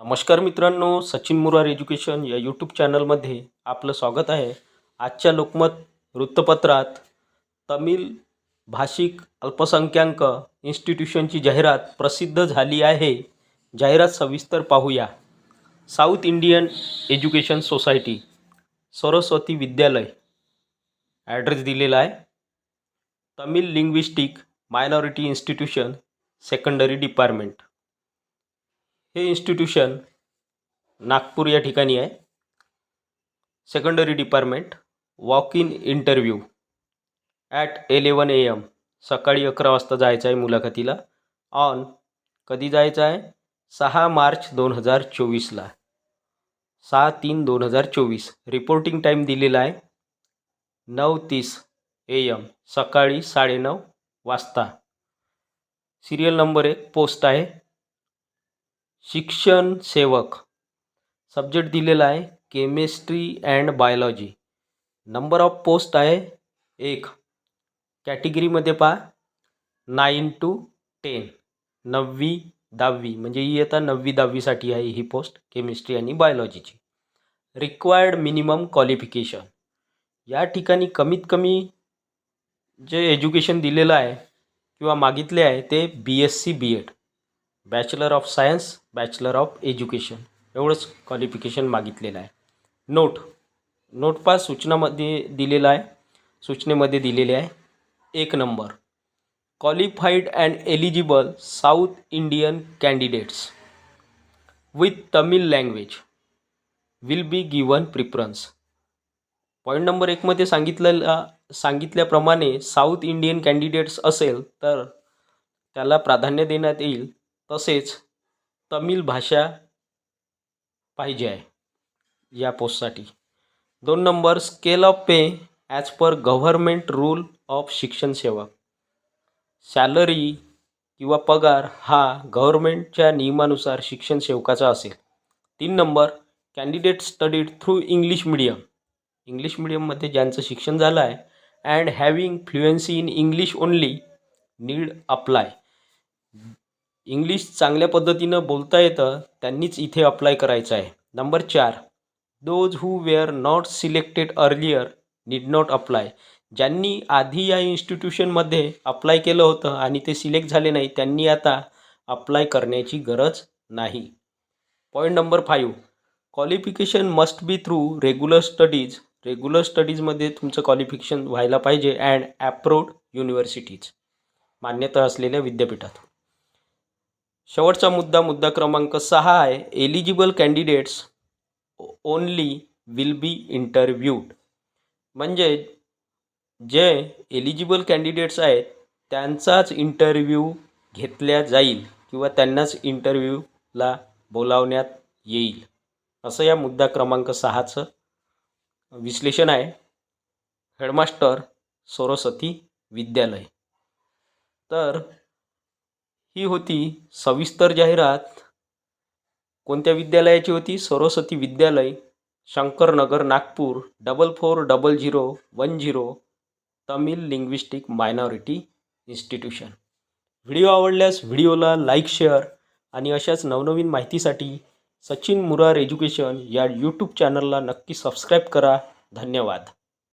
नमस्कार मित्रांनो सचिन मुरार एज्युकेशन या यूट्यूब चॅनलमध्ये आपलं स्वागत आहे. आजच्या लोकमत वृत्तपत्रात तमिळ भाषिक अल्पसंख्याक इन्स्टिट्यूशनची जाहिरात प्रसिद्ध झाली आहे. जाहिरात सविस्तर पाहूया. South Indian Education Society Saraswati Vidyalaya. Address दिलेला आहे. Tamil linguistic minority institution secondary department हे इन्स्टिट्यूशन नागपूर या ठिकाणी आहे. Secondary department walk in interview at eleven A M सकाळी अकरा वाजता जायचं आहे मुलाखतीला. ऑन कधी जायचं आहे सहा मार्च दोन हजार चोवीसला. सहा तीन दोन हजार चोवीस. रिपोर्टिंग टाईम दिलेला आहे. नऊ तीस ए एम सकाळी साडेनऊ वाजता. सिरियल नंबर एक पोस्ट आहे. शिक्षण सेवक. सब्जेक्ट दिलेला आहे chemistry and biology number of post आहे एक. कॅटेगरीमध्ये पहा नाईन टू टेन नववी दहावी. म्हणजे ही आता नववी दहावीसाठी आहे ही पोस्ट केमिस्ट्री आणि बायोलॉजीची रिक्वायर्ड मिनिमम क्वालिफिकेशन या ठिकाणी कमीत कमी जे एज्युकेशन दिलेलं आहे किंवा मागितले आहे ते B S C B Ed bachelor of science bachelor of education एवढंच क्वालिफिकेशन मागितलेलं आहे. नोट नोट पास सूचनामध्ये दिलेला आहे. सूचनेमध्ये दिलेले आहे. एक number. Qualified and eligible South Indian candidates with Tamil language will be given preference point number एकमध्ये सांगितलेला सांगितल्याप्रमाणे साऊथ इंडियन कॅन्डिडेट्स असेल तर त्याला प्राधान्य देण्यात येईल. तसेच तमिळ भाषा पाहिजे आहे या पोस्टसाठी. दोन number scale of pay as per government rule of शिक्षण सेवक सॅलरी किंवा पगार हा गव्हर्मेंटच्या नियमानुसार शिक्षण सेवकाचा असेल. तीन number candidate studied through English medium English मिडियममध्ये ज्यांचं शिक्षण झालं आहे and having fluency in English only need apply English चांगल्या पद्धतीनं बोलता येतं त्यांनीच इथे अप्लाय करायचं आहे. नंबर चार. Those who were not selected earlier need not apply ज्यांनी आधी या इन्स्टिट्यूशनमध्ये अप्लाय केलं होतं आणि ते सिलेक्ट झाले नाही त्यांनी आता अप्लाय करण्याची गरज नाही. Point number five qualification must be through regular studies regular स्टडीजमध्ये तुमचं क्वालिफिकेशन व्हायला पाहिजे अँड ॲप्रोड युनिव्हर्सिटीज मान्यता असलेल्या विद्यापीठात. शेवटचा मुद्दा मुद्दा क्रमांक सहा आहे. Eligible candidates only will be interviewed म्हणजे जे एलिजिबल कॅन्डिडेट्स आहेत त्यांचाच इंटरव्ह्यू घेतल्या जाईल किंवा त्यांनाच इंटरव्ह्यूला बोलावण्यात येईल. असं या मुद्दा क्रमांक सहाचं विश्लेषण आहे. हेडमास्टर सरस्वती विद्यालय. तर ही होती सविस्तर जाहिरात. कोणत्या विद्यालयाची होती? Saraswati Vidyalaya Shankarnagar Nagpur double four double zero one zero Tamil linguistic minority institution video आवडल्यास व्हिडिओला लाईक शेअर आणि अशाच नवनवीन माहितीसाठी सचिन मुरार एज्युकेशन या यूट्यूब चॅनलला नक्की सबस्क्राईब करा. धन्यवाद.